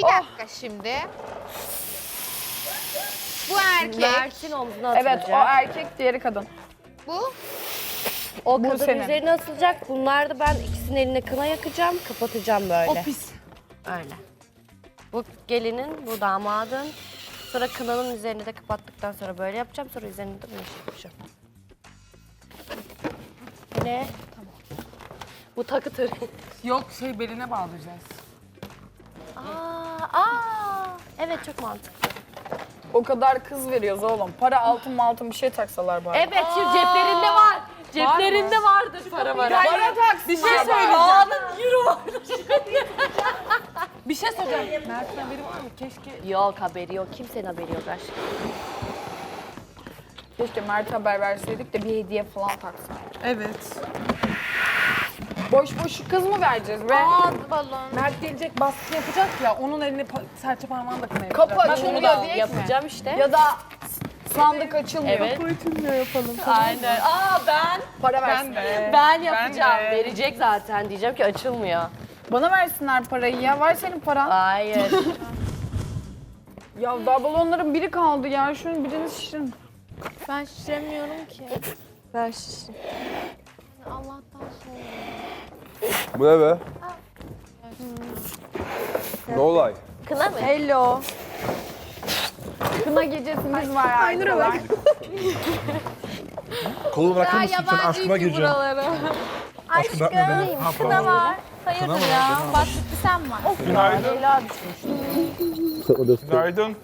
Bir dakika şimdi. Bu erkek, Mert'in omzuna atılacak. Evet o erkek diğeri kadın. bu o bu kadın senin. üzerine asılacak. Bunlar da ben ikisinin eline kına yakacağım. Kapatacağım böyle. o pis. Öyle. Bu gelinin, bu damadın. Sonra kınanın üzerine de kapattıktan sonra böyle yapacağım. Sonra üzerine de bunu şey yapacağım. Ne? Tamam. Bu takı töreni. Yok şey beline bağlayacağız. Evet çok mantıklı. O kadar kız veriyoruz oğlum. Para altın altın bir şey taksalar bari. Evet şimdi ceplerinde var. Ceplerinde vardır para var. Para taksın. Bir şey söyleyeceğim. Bir şey söyleyeceğim. Mert'in haberi var mı? Keşke Yok haberi yok. Kimsenin haberi yok aşkım. Keşke Mert'e haber verseydik de bir hediye falan taksaydık. Evet. Boş boş kız mı vereceğiz be? Aa, balon. Mert gelecek baskı yapacak ya onun eline pa- serçe parmağını da kına yapacak. Kapı bunu açılmıyor da- diye? Yapacağım işte. Ya da sandık açılmıyor. Evet. Aynen. Aa ben Para de. ben yapacağım. de. Verecek zaten diyeceğim ki açılmıyor. Bana versinler parayı ya. Var senin paran. Hayır. Ya daha balonların biri kaldı ya. Şunun birini şişirin. Ben şişiremiyorum ki. ben şişim. Allah'tan sonra. Bu ne be? Ne olay? Kına mı? Hello. Kına gecesimiz var arkadaşlar. Kolu bırakır Daha mısın? Sen aşkıma gireceğim. Aşkım. Ha, Kına var. Hayırdır ya? Bak gitti sen var. Günaydın. Günaydın.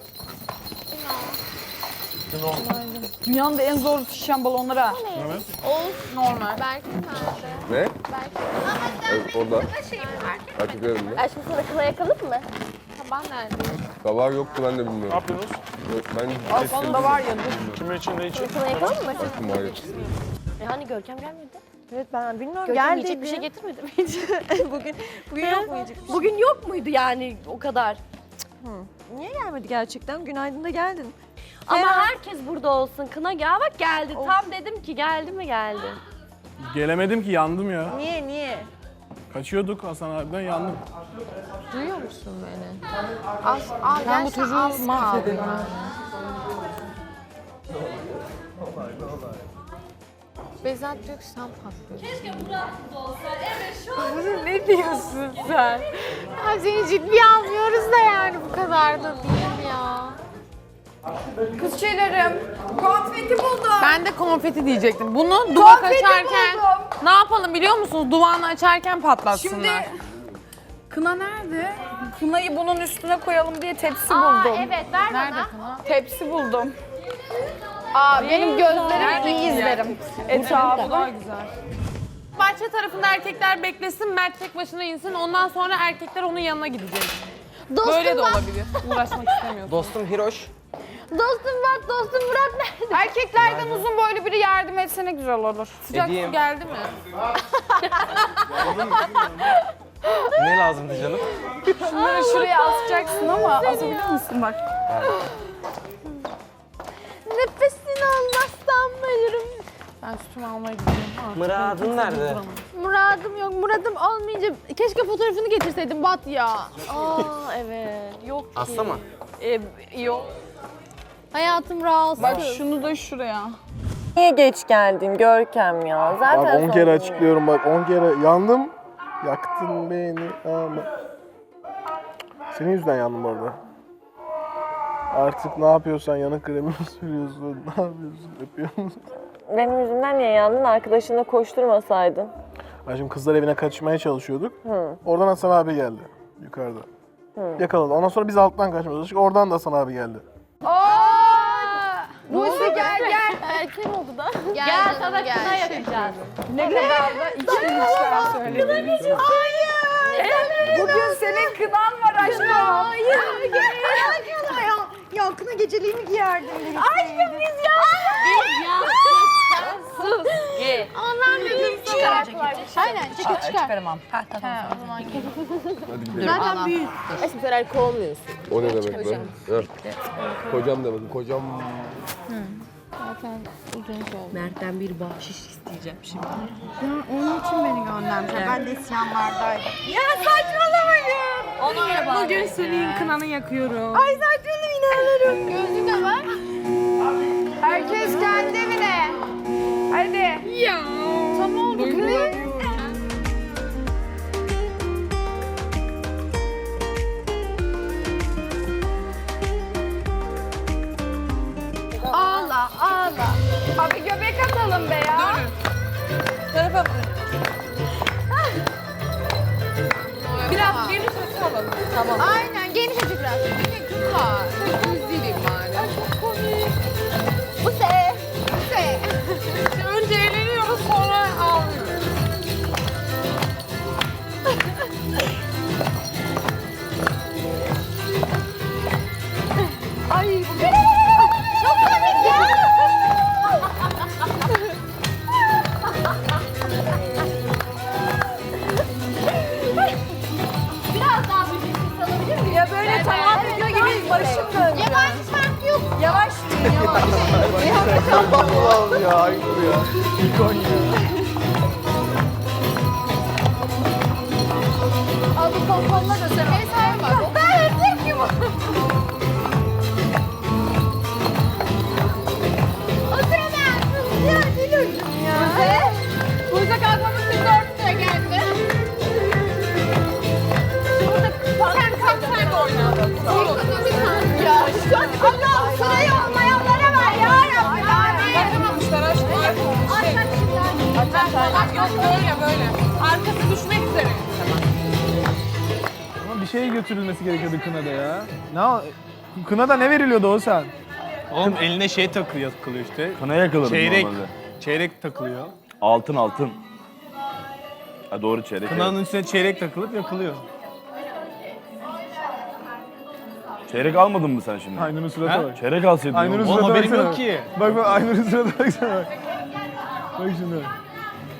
Dünyanın da en zor şişen balonları. ha. Oğuz. Normal. Berkin nerede? Ne? Berkin. Evet, orada. Erkeklerim mi? Aşkım sana kına yakalım mı? Taban nerede? Kabar yoktu ben de Ne bilmiyorum. yapıyorsunuz? Yok, Ben Aslında var ya dur. Kimin için ne için? Kına yakalım mı? kestim hayır. E hani Görkem gelmedi? Evet ben bilmiyorum. Görkem Geldi yiyecek bir şey getirmedi mi hiç? bugün bugün yok mu yiyecek? Bugün yok muydu yani o kadar? Niye gelmedi gerçekten? Günaydın da geldin. Ama Herhalde. herkes burada olsun. Kına gel bak geldi. Tam dedim ki geldi mi geldi. Gelemedim ki yandım ya. Niye niye? Kaçıyorduk Hasan abiden yandım. Duyuyor musun beni? Az, az, ben bu çocuğu az mahvedelim. Bezat diyor ki sen patlıyorsun. Keşke Murat da olsa. Evet şu an. ne diyorsun sen? Ya seni ciddiye almıyoruz da yani bu kadar da değil ya. Kız şeylerim. Konfeti buldum. Ben de konfeti diyecektim. Bunu duvak açarken ne yapalım biliyor musunuz? Duvağını açarken patlatsınlar. Şimdi kına nerede? Kınayı bunun üstüne koyalım diye tepsi Aa buldum. evet ver Nerede bana. kına? Tepsi buldum. Aa benim gözlerim iyi izlerim. Etrafı. Bu daha güzel. Bahçe tarafında erkekler beklesin, Mert tek başına insin. Ondan sonra erkekler onun yanına gidecek. Dostum Böyle de olabilir. Uğraşmak istemiyorsun. Dostum Hiroş. Dostum bak, dostum Murat nerede? Erkeklerden uzun boylu biri yardım etsene güzel olur. Sıcak su geldi mi? Ne lazımdı canım? Şunları şuraya asacaksın ama asabilir misin bak? Nefesini almazsam ölürüm. Ben sütümü almaya gidiyorum. Ha. Muradın nerede? Muradım yok, muradım olmayınca keşke fotoğrafını getirseydim Bat ya. Aa evet. Yok ki. Asla mı? E, yok. Hayatım rahatsız. Bak şunu da şuraya. Niye geç geldin Görkem ya? Zaten Bak 10 son kere açıklıyorum bak 10 kere yandım. Yaktın beni ama. Senin yüzünden yandım orada. Artık ne yapıyorsan yanık kremi sürüyorsun. Ne yapıyorsun? Öpüyorsun. Benim yüzümden niye yandın? Arkadaşınla koşturmasaydın. Ay şimdi kızlar evine kaçmaya çalışıyorduk. Oradan Hasan abi geldi. Yukarıda. Yakaladı. Ondan sonra biz alttan kaçmaya çalıştık. Oradan da Hasan abi geldi. Buse gel gel. Erken oldu da. Gel, Gel canım, sana gel. kına yakacağız. Ne kadar da içten içten söyledin. Hayır. Bugün senin kınan var aşkım. Hayır. Ya kına geceliği mi giyerdin? Aşkım biz ya. Sus. Gel. Onlar dedim çıkar. Aynen çıkar çıkar. Çıkaramam. Hadi gidelim. Zaten büyük. Aşkım sen alkol olmuyorsun. O ne demek be? Ver. Kocam demedim. Kocam. Zaten uzun oldu. Mert'ten bir bahşiş isteyeceğim şimdi. Onun için beni göndermişler. Ben de isyanlardaydım. Ya saçmalamayın. Onu. Bugün senin kınanı yakıyorum. Gözlük de var. Herkes Ağla ağla. Abi göbek atalım be ya. Biraz geniş açı alalım. Aynen geniş açı biraz. Yine kız var. Üzüleyim bari. Ya. Böyle böyle. Arkası düşmek üzere. Ama bir şey götürülmesi gerekiyordu kınada ya. Ne o- Kınada ne veriliyordu o sen? Oğlum eline şey takılıyor, takılıyor işte. Kına yakılır Çeyrek. normalde. Çeyrek takılıyor. Altın altın. Ha doğru çeyrek. Kınanın üstüne çeyrek takılıp yakılıyor. Çeyrek almadın mı sen şimdi? Aynur'un surata Ha? bak. Çeyrek alsaydın. Aynur'un oğlum. Surata haberim baksana. yok ki. Bak bak Aynur'un surata baksana bak. Bak şimdi.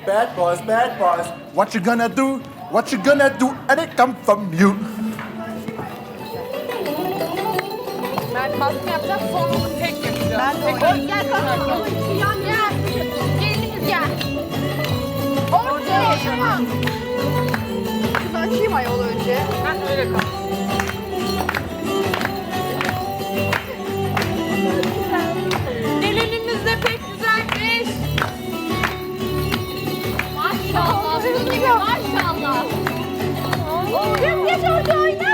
Bad boys, bad boys. What you gonna do? What you gonna do? And it come from you. Mert baskı yapacak sonra tek yapacağız. Ben de Gel kalk. Gel. Gelinimiz gel. Ortaya tamam. Şunu açayım ayol önce. Ben öyle kal. Koş orada.